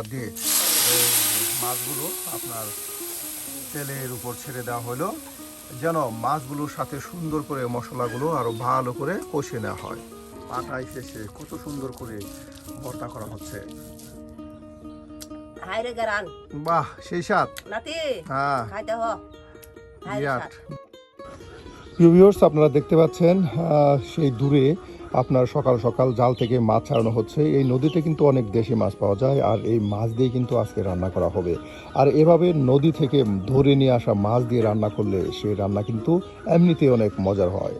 দিয়ে মাছগুলো আপনার তেলের উপর ছেড়ে দেওয়া হলো যেন মাছগুলোর সাথে সুন্দর করে মশলাগুলো আরও ভালো করে কষে নেওয়া হয়। পাটাই শেষে কত সুন্দর করে ভর্তা করা হচ্ছে। বাহ সেই সাত হ্যাঁ। আপনারা দেখতে পাচ্ছেন সেই দূরে আপনার সকাল সকাল জাল থেকে মাছ ছাড়ানো হচ্ছে। এই নদীতে কিন্তু অনেক দেশি মাছ পাওয়া যায় আর এই মাছ দিয়ে কিন্তু আজকে রান্না করা হবে। আর এভাবে নদী থেকে ধরে নিয়ে আসা মাছ দিয়ে রান্না করলে সেই রান্না কিন্তু এমনিতেই অনেক মজার হয়।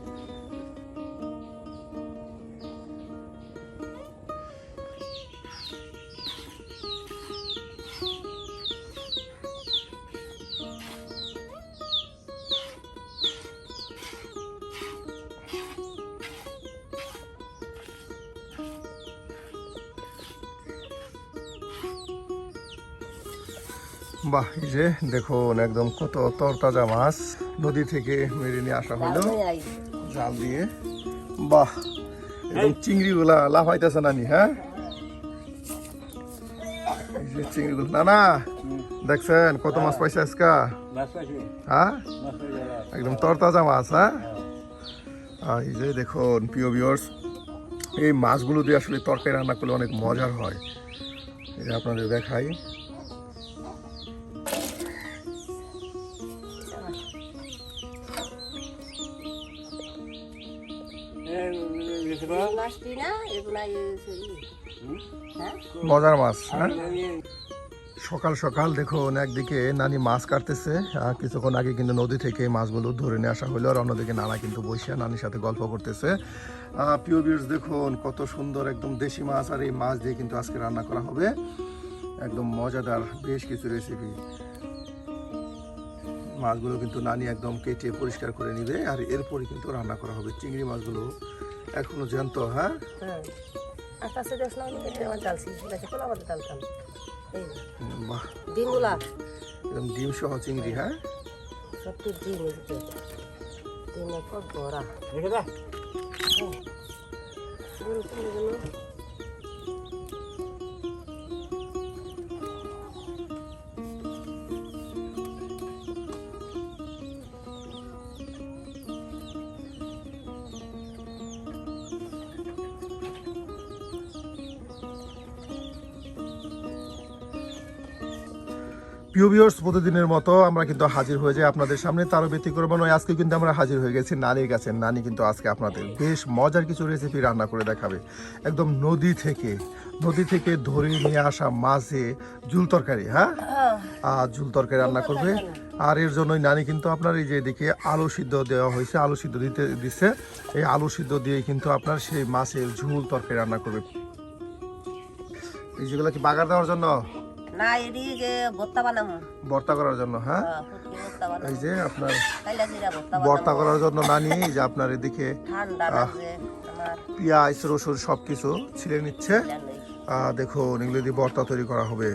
যে দেখুন একদম কত তরতাজা মাছ। নদী থেকে মেরে নিয়ে আসা হলো। জাল দিয়ে। বাহ একদম চিংড়িগুলা লাফাইতেছে নানি হ্যাঁ? যে চিংড়িগুলো। না না দেখছেন কত মাছ পাইছে আজকা? হ্যাঁ? একদম তরতাজা মাছ হ্যাঁ? এই যে দেখুন প্রিয় এই মাছগুলো দিয়ে আসলে তরকারি রান্না করলে অনেক মজার হয়। এই আপনাদের দেখাই। হ্যাঁ? মজার মাছ হ্যাঁ? সকাল সকাল দেখুন, একদিকে নানি মাছ কাটতেছে কিছুক্ষণ আগে কিন্তু নদী থেকে মাছগুলো ধরে নিয়ে আসা হলো, আর অন্যদিকে নানা কিন্তু বসে নানির সাথে গল্প করতেছে। পিও দেখুন, কত সুন্দর একদম দেশি মাছ, আর এই মাছ দিয়ে কিন্তু আজকে রান্না করা হবে। একদম মজাদার, বেশ কিছু রেসিপি মাছগুলো কিন্তু নানি একদম কেটে পরিষ্কার করে নিবে, আর এরপরে কিন্তু রান্না করা হবে চিংড়ি মাছগুলো। এখনও জ্যান্ত হ্যাঁ? হ্যাঁ আস্তে আস্তে দেখ না এটা আমার জালছি দেখে কোলা আমাদের হুম, বাহ। ডিমগুলা। একদম ডিম সহ চিংড়ি হ্যাঁ? সব তো ডিম এসেছে ডিম একটু বড়া। হ্যাঁ ডিম প্রিয় ভিউয়ার্স প্রতিদিনের মতো আমরা কিন্তু হাজির হয়ে যাই আপনাদের সামনে তারও ব্যতিক্রম নয়। আজকে কিন্তু আমরা হাজির হয়ে গেছি নানির কাছে। নানি কিন্তু আজকে আপনাদের বেশ মজার কিছু রেসিপি রান্না করে দেখাবে। একদম নদী থেকে নদী থেকে ধরে নিয়ে আসা মাছে ঝুল তরকারি হ্যাঁ? আর ঝুল তরকারি রান্না করবে। আর এর জন্যই নানি কিন্তু আপনার এই যে এদিকে আলু সিদ্ধ দেওয়া হয়েছে আলু সিদ্ধ দিতে দিচ্ছে। এই আলু সিদ্ধ দিয়ে কিন্তু আপনার সেই মাছের ঝুল তরকারি রান্না করবে। এই যেগুলো কি বাগার দেওয়ার জন্য? না এডি যে ভর্তা বানামু ভর্তা করার জন্য হ্যাঁ? হ্যাঁ, এই যে আপনার ভর্তা করার জন্য নানি এই যে আপনার এদিকে পেঁয়াজ রসুন সবকিছু ছিঁড়ে নিচ্ছে আহ, দেখুন এগুলো দিয়ে ভর্তা তৈরি করা হবে।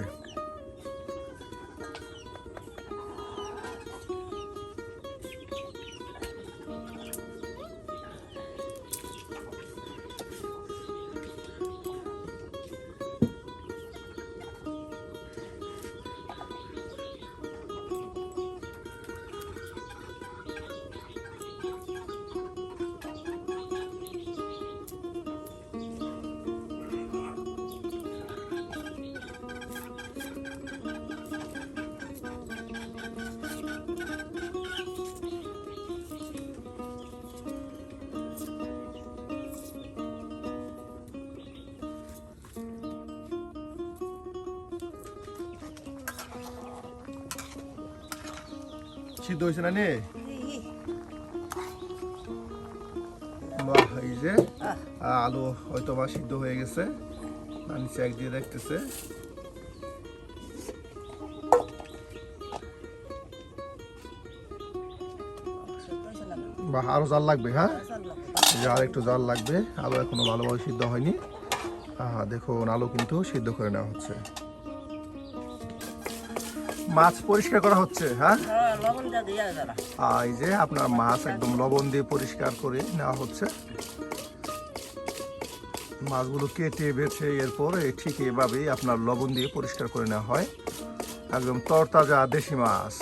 সিদ্ধ হয়েছে না নে বাহ এই যে আলু হয়তো বা সিদ্ধ হয়ে গেছে। নানি চেক দিয়ে দেখতেছে? বা জাল লাগবে হ্যাঁ? আর একটু জাল লাগবে। আলু এখনও ভালোভাবে সিদ্ধ হয়নি। হ্যাঁ দেখুন আলু কিন্তু সিদ্ধ করে নেওয়া হচ্ছে। মাছ পরিষ্কার করা হচ্ছে হ্যাঁ? হ্যাঁ, এই যে আপনার মাছ একদম লবণ দিয়ে পরিষ্কার করে নেওয়া হচ্ছে। মাছগুলো কেটে বেছে এরপর এই ঠিক এভাবেই আপনার লবণ দিয়ে পরিষ্কার করে নেওয়া হয়। একদম তরতাজা দেশি মাছ।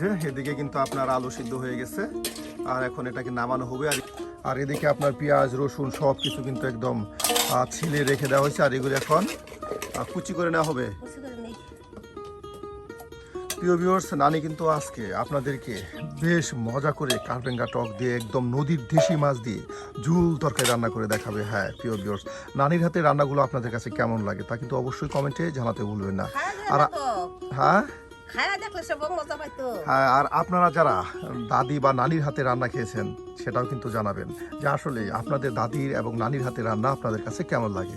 যে এদিকে কিন্তু আপনার আলু সিদ্ধ হয়ে গেছে আর এখন এটাকে নামানো হবে। আর আর এদিকে আপনার পেঁয়াজ রসুন সব কিছু কিন্তু একদম ছিলে রেখে দেওয়া হয়েছে আর এগুলো এখন কুচি করে নেওয়া হবে। প্রিয় ভিউয়ার্স নানি কিন্তু আজকে আপনাদেরকে বেশ মজা করে কার্পেঙ্গা টক দিয়ে একদম নদীর দেশি মাছ দিয়ে ঝুল তরকারি রান্না করে দেখাবে। হ্যাঁ প্রিয় ভিউয়ার্স নানির হাতে রান্নাগুলো আপনাদের কাছে কেমন লাগে তা কিন্তু অবশ্যই কমেন্টে জানাতে ভুলবেন না। আর হ্যাঁ? হ্যাঁ আর আপনারা যারা দাদি বা নানির হাতে রান্না খেয়েছেন, সেটাও কিন্তু জানাবেন যে আসলে আপনাদের দাদির এবং নানির হাতে রান্না আপনাদের কাছে কেমন লাগে?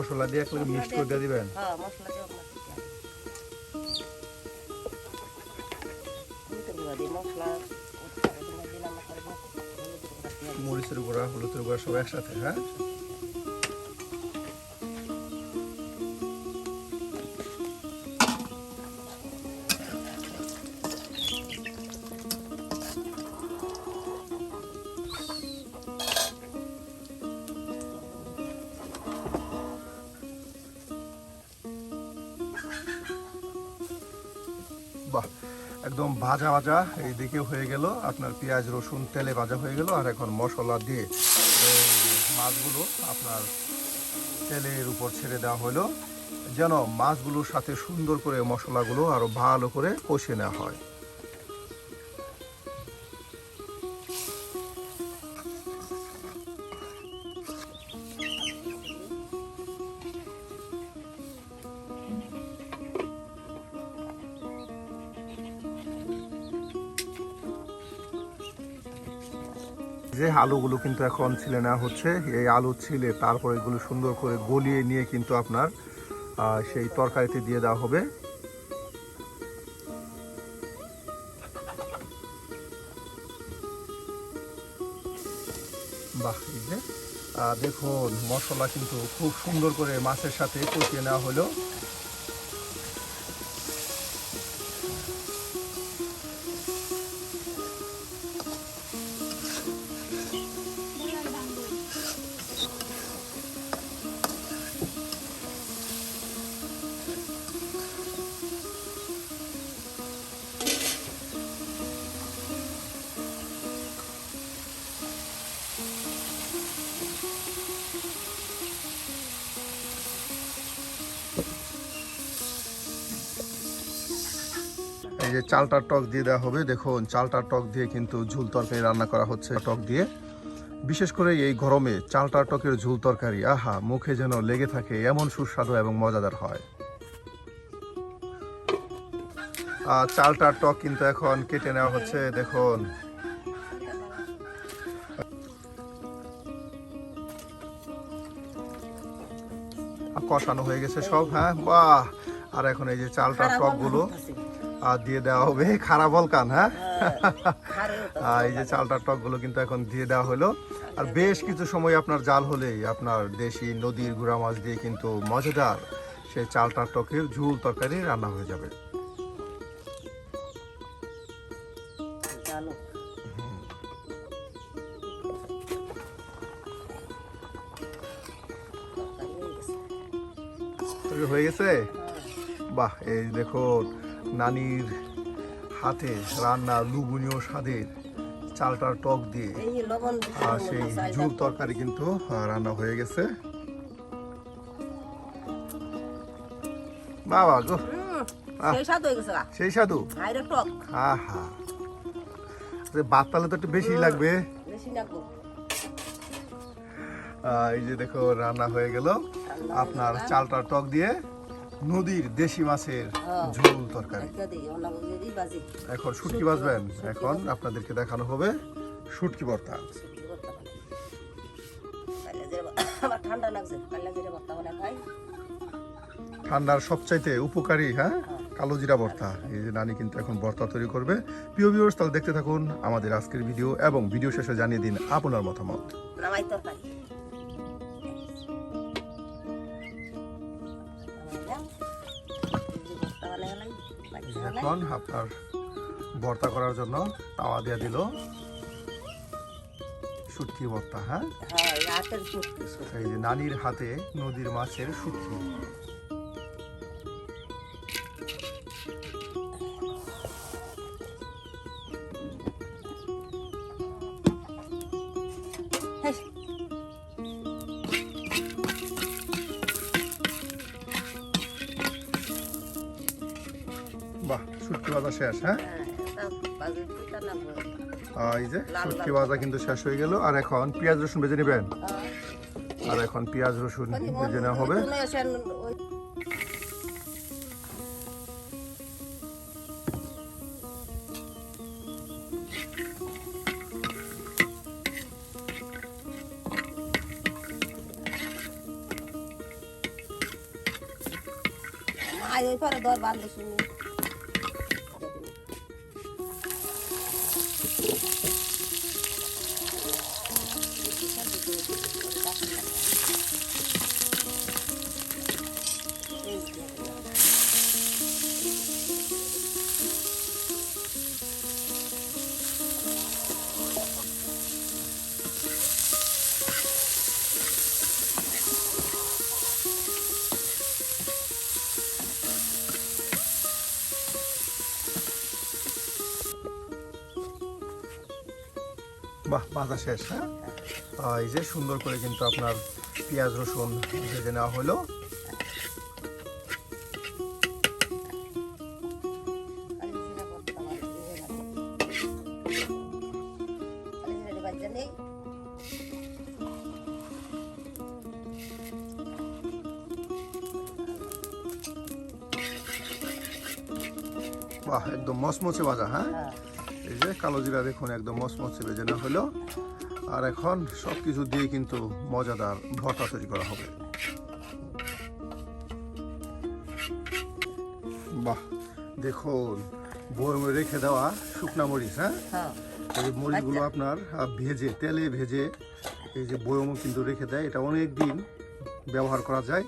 মশলা দিয়ে একটু মিক্স করে দিবেন? হ্যাঁ মশলা দিয়ে মরিচের গুঁড়া হলুদের গুঁড়া সব একসাথে হ্যাঁ? একদম ভাজা ভাজা এইদিকে হয়ে গেল। আপনার পেঁয়াজ, রসুন, তেলে ভাজা হয়ে গেল। আর এখন মশলা দিয়ে মাছগুলো আপনার তেলের উপর ছেড়ে দেওয়া হলো। যেন মাছগুলোর সাথে সুন্দর করে মশলাগুলো আরও ভালো করে কষে নেওয়া হয়। যে আলুগুলো কিন্তু এখন ছিলে নেওয়া হচ্ছে, এই আলু ছিলে তারপর এগুলো সুন্দর করে গলিয়ে নিয়ে কিন্তু আপনার সেই তরকারিতে দিয়ে দেওয়া হবে। বাহ, এই যে দেখুন, মশলা কিন্তু খুব সুন্দর করে মাছের সাথে কষিয়ে নেওয়া হলো। এই যে চালটার টক দিয়ে দেওয়া হবে দেখুন চালটার টক দিয়ে কিন্তু ঝুল তরকারি রান্না করা হচ্ছে টক দিয়ে। বিশেষ করে এই গরমে চালটার টকের ঝুল তরকারি আহা মুখে যেন লেগে থাকে এমন সুস্বাদু এবং মজাদার হয়। আর চালটার টক কিন্তু এখন কেটে নেওয়া হচ্ছে দেখুন। কষানো হয়ে গেছে সব হ্যাঁ? বাহ! আর এখন এই যে চালটার টকগুলো আর দিয়ে দেওয়া হবে খারাপ বলকান হ্যাঁ? আর এই যে চালটার টকগুলো কিন্তু এখন দিয়ে দেওয়া হলো। আর বেশ কিছু সময় আপনার জাল হলেই আপনার দেশি নদীর গুড়া মাছ দিয়ে কিন্তু মজাদার সেই চালটার টকের ঝুল তরকারি রান্না হয়ে যাবে। হয়ে গেছে। হয়ে বাহ এই দেখুন নানির হাতে রান্না লুবনীয় স্বাদের চালটার টক দিয়ে আর সেই ঝুল তরকারি কিন্তু রান্না হয়ে গেছে। বাবা গো। সেই হয়ে সাধু টক। আহা। ভাত তাহলে তো একটু বেশি লাগবে। এই যে দেখো রান্না হয়ে গেল। আপনার চালটার টক দিয়ে নদীর দেশি মাছের হ্যাঁ। ঝোল তরকারি। এখন শুটকি বাজবেন। এখন আপনাদেরকে দেখানো হবে শুটকি ভর্তা। খাই ঠান্ডার সবচাইতে উপকারী হ্যাঁ? কালো জিরা ভর্তা। এই যে নানি কিন্তু এখন ভর্তা তৈরি করবে। প্রিয় ভিউয়ার্স তাহলে দেখতে থাকুন আমাদের আজকের ভিডিও এবং ভিডিও শেষে জানিয়ে দিন আপনার মতামত। এখন আপনার ভর্তা করার জন্য তাওয়া দিয়ে দিল। শুটকি ভর্তা হ্যাঁ? হ্যাঁ এই যে নানির হাতে নদীর মাছের শুটকি। ভাজা শেষ হ্যাঁ? এই যে শুটকি ভাজা কিন্তু শেষ হয়ে গেল। আর এখন পেঁয়াজ রসুন বেজে নেবেন? আর এখন পেঁয়াজ রসুন বেজে নেওয়া হবে। আয় ওই পরে দর বান্ধে শুনি বাহ ভাজা শেষ হ্যাঁ? এই যে সুন্দর করে কিন্তু আপনার পেঁয়াজ, রসুন ভেজে নেওয়া হলো। বাহ, একদম মচমচে ভাজা হ্যাঁ? হ্যাঁ। কালো জিরা দেখুন একদম ভেজে নেওয়া হলো। আর এখন সব কিছু দিয়ে কিন্তু মজাদার ভর্তা তৈরি করা হবে। বাহ দেখুন বয়মে রেখে দেওয়া শুকনা মরিচ হ্যাঁ? হ্যাঁ। এই মরিচগুলো আপনার ভেজে তেলে ভেজে এই যে বয়মও কিন্তু রেখে দেয়। এটা অনেক দিন ব্যবহার করা যায়।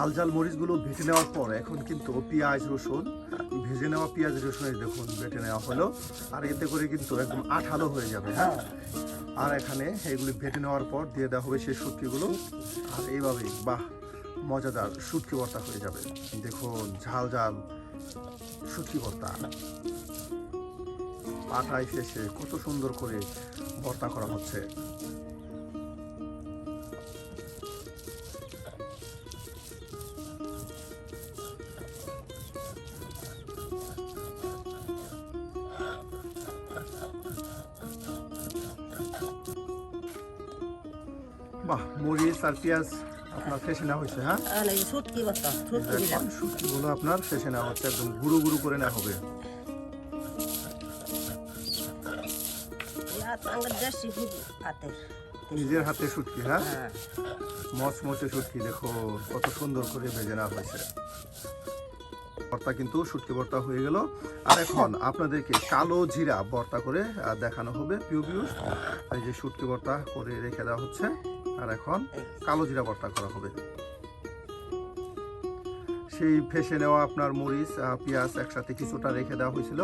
বাজ্যা ফেলে না মস মশাই খায় ঝাল ঝাল মরিচগুলো ভেটে নেওয়ার পর এখন কিন্তু পেঁয়াজ রসুন, ভেজে নেওয়া পেঁয়াজ রসুন দেখুন বেটে নেওয়া হলো। আর এতে করে কিন্তু একদম আঠালো হয়ে যাবে হ্যাঁ? আর এখানে এগুলি ভেটে নেওয়ার পর দিয়ে দেওয়া হবে সেই শুটকিগুলো। আর এইভাবে, বাহ, মজাদার শুটকি ভর্তা হয়ে যাবে। দেখুন, ঝাল ঝাল শুটকি ভর্তা। পাটায় শেষে কত সুন্দর করে ভর্তা করা হচ্ছে। বাহ মরিচ আর পেঁয়াজ আপনার ফেসে নেওয়া হয়েছে হ্যাঁ? শুটকিগুলো আপনার ফেসে নেওয়া হচ্ছে একদম গুঁড়ো গুঁড়ো করে নেওয়া হবে। নিজের হাতে শুটকি হ্যাঁ? হ্যাঁ। মচমচে শুটকি দেখো কত সুন্দর করে ভেজে নেওয়া হয়েছে। ভর্তা কিন্তু শুটকি ভর্তা হয়ে গেল। আর এখন আপনাদেরকে কালো জিরা ভর্তা করে দেখানো হবে পিউ পিউ। এই যে শুটকি ভর্তা করে রেখে দেওয়া হচ্ছে। আর এখন কালো জিরা ভর্তা করা হবে। সেই ফেসে নেওয়া আপনার মরিচ পেঁয়াজ একসাথে কিছুটা রেখে দেওয়া হয়েছিল।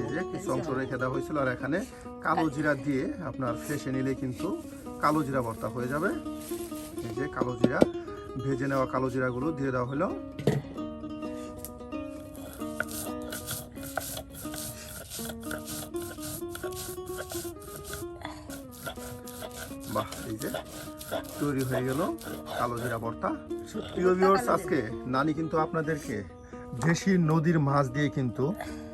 এই যে কিছু অংশ রেখে দেওয়া হয়েছিল আর এখানে কালো জিরা দিয়ে আপনার ফেসে নিলে কিন্তু কালো জিরা ভর্তা হয়ে যাবে। এই যে কালো জিরা, ভেজে নেওয়া কালো জিরাগুলো দিয়ে দেওয়া হলো। বাহ, এই যে তৈরি হয়ে গেল কালো জিরা ভর্তা। প্রিয় ভিউয়ার্স আজকে নানি কিন্তু আপনাদেরকে দেশি নদীর মাছ দিয়ে কিন্তু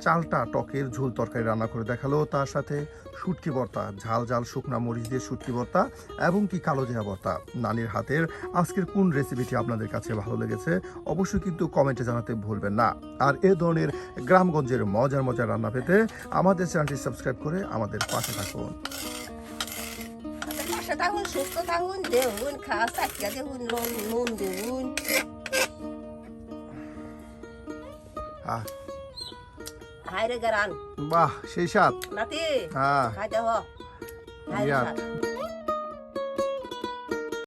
চালটা টকের ঝোল তরকারি রান্না করে দেখাল। তার সাথে শুটকি ভর্তা, ঝাল ঝাল শুকনা মরিচ দিয়ে শুটকি ভর্তা এবং কি কালো জিরা ভর্তা নানির হাতের। আজকের কোন রেসিপিটি আপনাদের কাছে ভালো লেগেছে অবশ্যই কিন্তু কমেন্টে জানাতে ভুলবেন না। আর এ ধরনের গ্রামগঞ্জের মজার মজার রান্না পেতে আমাদের চ্যানেলটি সাবস্ক্রাইব করে আমাদের পাশে থাকুন। থাকুন সুস্থ থাকুন দেখুন খাওয়া চাকিয়া দেখুন নুন দেখুন আহ, হাইরে গেরান। বাহ সেই সাত নাতি হ্যাঁ। খাই দেহ। হাইরে বিরাট। সাত